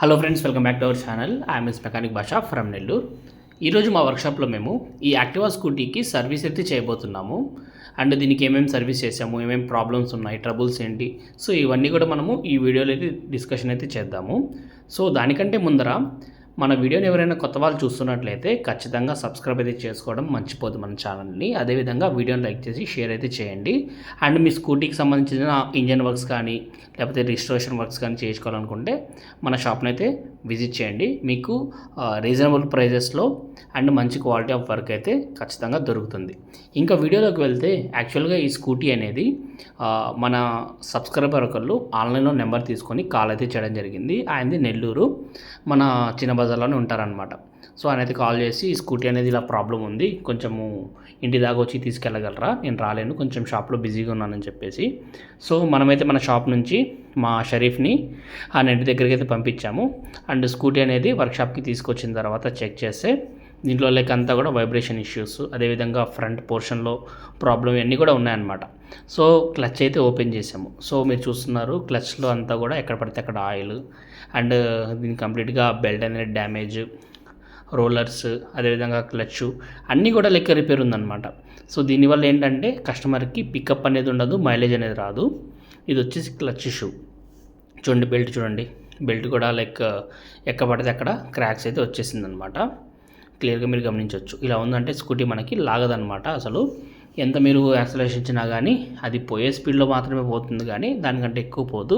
Hello friends welcome back to our channel I'm is mechanic Basha from Nellore ఈరోజు మా వర్క్షాప్లో మేము ఈ Activa స్కూటీకి service అయితే చేయబోతున్నాము. అండ్ దీనికి ఏమేమి సర్వీస్ చేసాము ఏమేమి ప్రాబ్లమ్స్ ఉన్నాయి ట్రబుల్స్ ఏంటి? సో ఇవన్నీ కూడా మనము ఈ వీడియోలో అయితే డిస్కషన్ అయితే చేద్దాము. సో దానికంటే ముందర మన వీడియోని ఎవరైనా కొత్త వాళ్ళు చూస్తున్నట్లయితే ఖచ్చితంగా సబ్స్క్రైబ్ అయితే చేసుకోవడం మర్చిపోదు మన ఛానల్ని. అదేవిధంగా వీడియోని లైక్ చేసి షేర్ అయితే చేయండి. అండ్ మీ స్కూటీకి సంబంధించిన ఇంజన్ వర్క్స్ కానీ లేకపోతే రిజిస్ట్రేషన్ వర్క్స్ కానీ చేసుకోవాలనుకుంటే మన షాప్ని అయితే విజిట్ చేయండి. మీకు రీజనబుల్ ప్రైజెస్లో అండ్ మంచి క్వాలిటీ ఆఫ్ వర్క్ అయితే ఖచ్చితంగా దొరుకుతుంది. ఇంకా వీడియోలోకి వెళ్తే యాక్చువల్గా ఈ స్కూటీ అనేది మన సబ్స్క్రైబర్ ఒకళ్ళు ఆన్లైన్లో నెంబర్ తీసుకొని కాల్ అయితే చేయడం జరిగింది. ఆయనది నెల్లూరు. మన చిన్న ప్లాజాలోనే ఉంటారనమాట సో ఆయన అయితే కాల్ చేసి ఈ స్కూటీ అనేది ఇలా ప్రాబ్లం ఉంది కొంచెము ఇంటి దాకా వచ్చి తీసుకెళ్ళగలరా? నేను రాలేను కొంచెం షాప్లో బిజీగా ఉన్నానని చెప్పేసి. సో మనమైతే మన షాప్ నుంచి మా షరీఫ్ని ఆ ఇంటి దగ్గరికి అయితే పంపించాము. అండ్ స్కూటీ అనేది వర్క్షాప్కి తీసుకొచ్చిన తర్వాత చెక్ చేస్తే దీంట్లో లైక్ అంతా కూడా వైబ్రేషన్ ఇష్యూస్ అదేవిధంగా ఫ్రంట్ పోర్షన్లో ప్రాబ్లం ఇవన్నీ కూడా ఉన్నాయన్నమాట. సో క్లచ్ అయితే ఓపెన్ చేసాము సో మీరు చూస్తున్నారు క్లచ్లో అంతా కూడా ఎక్కడ పడితే అక్కడ ఆయిల్ అండ్ దీని కంప్లీట్గా బెల్ట్ అనేది డ్యామేజ్ రోలర్స్ అదేవిధంగా క్లచ్ అన్నీ కూడా లెక్క రిపేర్ ఉందన్నమాట. సో దీనివల్ల ఏంటంటే కస్టమర్కి పికప్ అనేది ఉండదు మైలేజ్ అనేది రాదు. ఇది వచ్చేసి క్లచ్ షూ చూడండి బెల్ట్ చూడండి. బెల్ట్ కూడా లైక్ ఎక్కడ పడితే అక్కడ క్రాక్స్ అయితే వచ్చేసిందనమాట క్లియర్గా మీరు గమనించవచ్చు. ఇలా ఉందంటే స్కూటీ మనకి లాగదనమాట అసలు. ఎంత మీరు యాక్సలేషన్ ఇచ్చినా కానీ అది పోయే స్పీడ్లో మాత్రమే పోతుంది కానీ దానికంటే ఎక్కువ పోదు.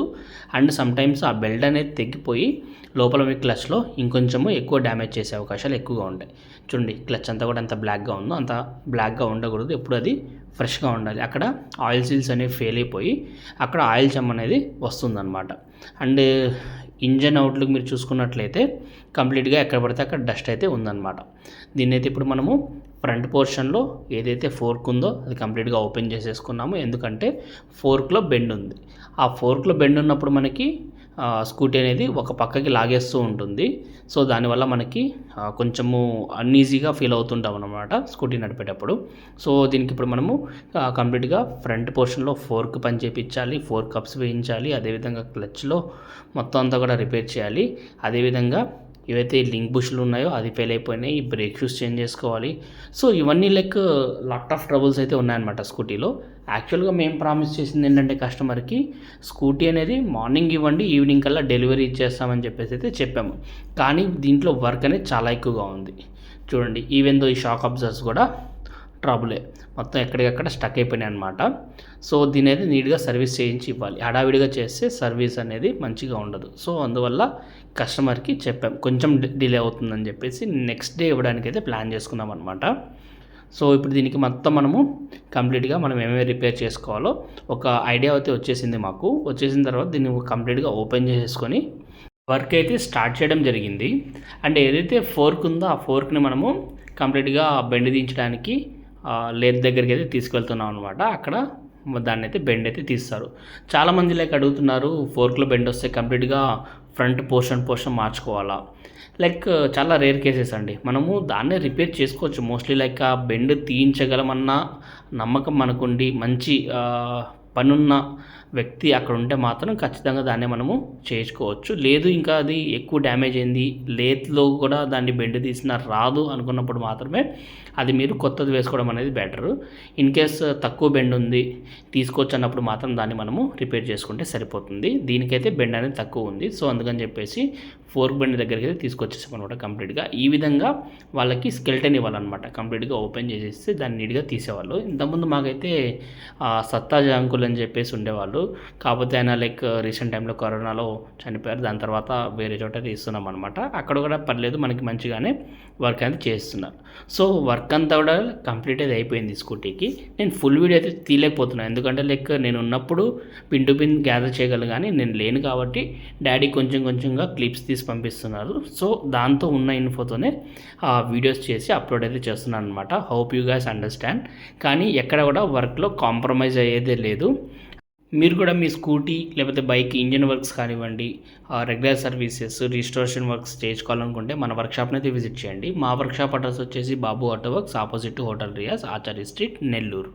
అండ్ సమ్టైమ్స్ ఆ బెల్ట్ అనేది తెగిపోయి లోపల మీ క్లచ్లో ఇంకొంచెము ఎక్కువ డ్యామేజ్ చేసే అవకాశాలు ఎక్కువగా ఉంటాయి. చూడండి క్లచ్ అంతా కూడా ఎంత బ్లాక్గా ఉందో అంత బ్లాక్గా ఉండకూడదు. ఎప్పుడు అది ఫ్రెష్గా ఉండాలి. అక్కడ ఆయిల్ సీల్స్ అనేవి ఫెయిల్ అయిపోయి అక్కడ ఆయిల్ చెమ్ అనేది వస్తుందన్నమాట. అండ్ ఇంజన్ అవుట్లుక్ మీరు చూసుకున్నట్లయితే కంప్లీట్గా ఎక్కడ పడితే అక్కడ డస్ట్ అయితే ఉందన్నమాట. దీన్ని అయితే ఇప్పుడు మనము ఫ్రంట్ పోర్షన్లో ఏదైతే ఫోర్క్ ఉందో అది కంప్లీట్గా ఓపెన్ చేసేసుకున్నాము. ఎందుకంటే ఫోర్క్లో బెండ్ ఉంది. ఆ ఫోర్క్లో బెండ్ ఉన్నప్పుడు మనకి స్కూటీ అనేది ఒక పక్కకి లాగేస్తూ ఉంటుంది. సో దానివల్ల మనకి కొంచెము అన్ఈజీగా ఫీల్ అవుతుంటాం అనమాట స్కూటీ నడిపేటప్పుడు. సో దీనికి ఇప్పుడు మనము కంప్లీట్గా ఫ్రంట్ పోర్షన్లో ఫోర్క్ పని చేయించాలి ఫోర్ కప్స్ వేయించాలి అదేవిధంగా క్లచ్లో మొత్తం అంతా కూడా రిపేర్ చేయాలి. అదేవిధంగా ఏవైతే లింక్ బుష్లు ఉన్నాయో అది ఫెయిల్ అయిపోయినాయి ఈ బ్రేక్ షూస్ చేంజ్ చేసుకోవాలి. సో ఇవన్నీ లైక్ లాట్ ఆఫ్ ట్రబుల్స్ అయితే ఉన్నాయన్నమాట స్కూటీలో. యాక్చువల్గా మేము ప్రామిస్ చేసింది ఏంటంటే కస్టమర్కి స్కూటీ అనేది మార్నింగ్ ఇవ్వండి ఈవినింగ్ కల్లా డెలివరీ ఇచ్చేస్తామని చెప్పేసి అయితే చెప్పాము. కానీ దీంట్లో వర్క్ అనేది చాలా ఎక్కువగా ఉంది. చూడండి ఈవెన్ దో ఈ షాక్ అబ్జర్వ్స్ కూడా ట్రబులే. మొత్తం ఎక్కడికక్కడ స్టక్ అయిపోయినాయి అనమాట సో దీని అయితే నీట్గా సర్వీస్ చేయించి ఇవ్వాలి. హడావిడిగా చేస్తే సర్వీస్ అనేది మంచిగా ఉండదు. సో అందువల్ల కస్టమర్కి చెప్పాం. కొంచెం డిలే అవుతుందని చెప్పేసి నెక్స్ట్ డే ఇవ్వడానికి అయితే ప్లాన్ చేసుకున్నాం అనమాట సో ఇప్పుడు దీనికి మొత్తం మనము కంప్లీట్గా మనం ఏమేమి రిపేర్ చేసుకోవాలో ఒక ఐడియా అయితే వచ్చేసింది మాకు. వచ్చేసిన తర్వాత దీన్ని కంప్లీట్గా ఓపెన్ చేసేసుకొని వర్క్ అయితే స్టార్ట్ చేయడం జరిగింది. అండ్ ఏదైతే ఫోర్క్ ఉందో ఆ ఫోర్క్ని మనము కంప్లీట్గా బెండ్ దించడానికి లేత్ దగ్గరికి అయితే తీసుకెళ్తున్నాం అనమాట అక్కడ దాన్ని అయితే బెండ్ అయితే తీస్తారు. చాలామంది లైక్ అడుగుతున్నారు ఫోర్క్లో బెండ్ వస్తే కంప్లీట్గా ఫ్రంట్ పోర్షన్ పోర్షన్ మార్చుకోవాలా? లైక్ చాలా రేర్ కేసెస్ అండి. మనము దాన్నే రిపేర్ చేసుకోవచ్చు. మోస్ట్లీ లైక్ ఆ బెండ్ తీయించగలమన్న నమ్మకం మనకుండి మంచి పనున్న వ్యక్తి అక్కడ ఉంటే మాత్రం ఖచ్చితంగా దాన్ని మనము చేయించుకోవచ్చు. లేదు ఇంకా అది ఎక్కువ డ్యామేజ్ అయింది లేత్లో కూడా దాన్ని బెండ్ తీసిన రాదు అనుకున్నప్పుడు మాత్రమే అది మీరు కొత్తది వేసుకోవడం అనేది బెటర్. ఇన్ కేస్ తక్కువ బెండ్ ఉంది తీసుకోవచ్చు అన్నప్పుడు మాత్రం దాన్ని మనము రిపేర్ చేసుకుంటే సరిపోతుంది. దీనికైతే బెండ్ అనేది తక్కువ ఉంది. సో అందుకని చెప్పేసి ఫోర్క్ బెండ్ దగ్గరికి అయితే తీసుకొచ్చేసాం అనమాట కంప్లీట్గా. ఈ విధంగా వాళ్ళకి స్కెల్టన్ ఇవ్వాలన్నమాట. కంప్లీట్గా ఓపెన్ చేసేస్తే దాన్ని నీట్గా తీసేవాళ్ళు. ఇంతకుముందు మాకైతే సత్తా జాంకులు అని చెప్పేసి ఉండేవాళ్ళు. కాకపోతే ఆయన లైక్ రీసెంట్ టైంలో కరోనాలో చనిపోయారు. దాని తర్వాత వేరే చోట తీస్తున్నాం అనమాట అక్కడ కూడా పర్లేదు మనకి మంచిగానే వర్క్ అనేది చేస్తున్నారు. సో వర్క్ అంతా కూడా కంప్లీట్ అయితే అయిపోయింది స్కూటీకి. నేను ఫుల్ వీడియో అయితే తీయలేకపోతున్నాను ఎందుకంటే లైక్ నేను ఉన్నప్పుడు పిన్ టు పిన్ గ్యాదర్ చేయగలను కానీ నేను లేను కాబట్టి డాడీ కొంచెం కొంచెంగా క్లిప్స్ తీసి పంపిస్తున్నారు. సో దాంతో ఉన్న ఇన్ఫోతోనే ఆ వీడియోస్ చేసి అప్లోడ్ అయితే చేస్తున్నాను అనమాట హోప్ యూ గ్యాస్ అండర్స్టాండ్. కానీ ఎక్కడ కూడా వర్క్లో కాంప్రమైజ్ అయ్యేదే లేదు. మీరు కూడా మీ స్కూటీ లేకపోతే బైక్ ఇంజిన్ వర్క్స్ కానివ్వండి రెగ్యులర్ సర్వీసెస్ రిజిస్ట్రేషన్ వర్క్స్ చేయించుకోవాలనుకుంటే మన వర్క్షాప్ని అయితే విజిట్ చేయండి. మా వర్క్షాప్ అడ్రస్ వచ్చేసి Babu auto works opposite hotel Riyas Acharya street Nellore.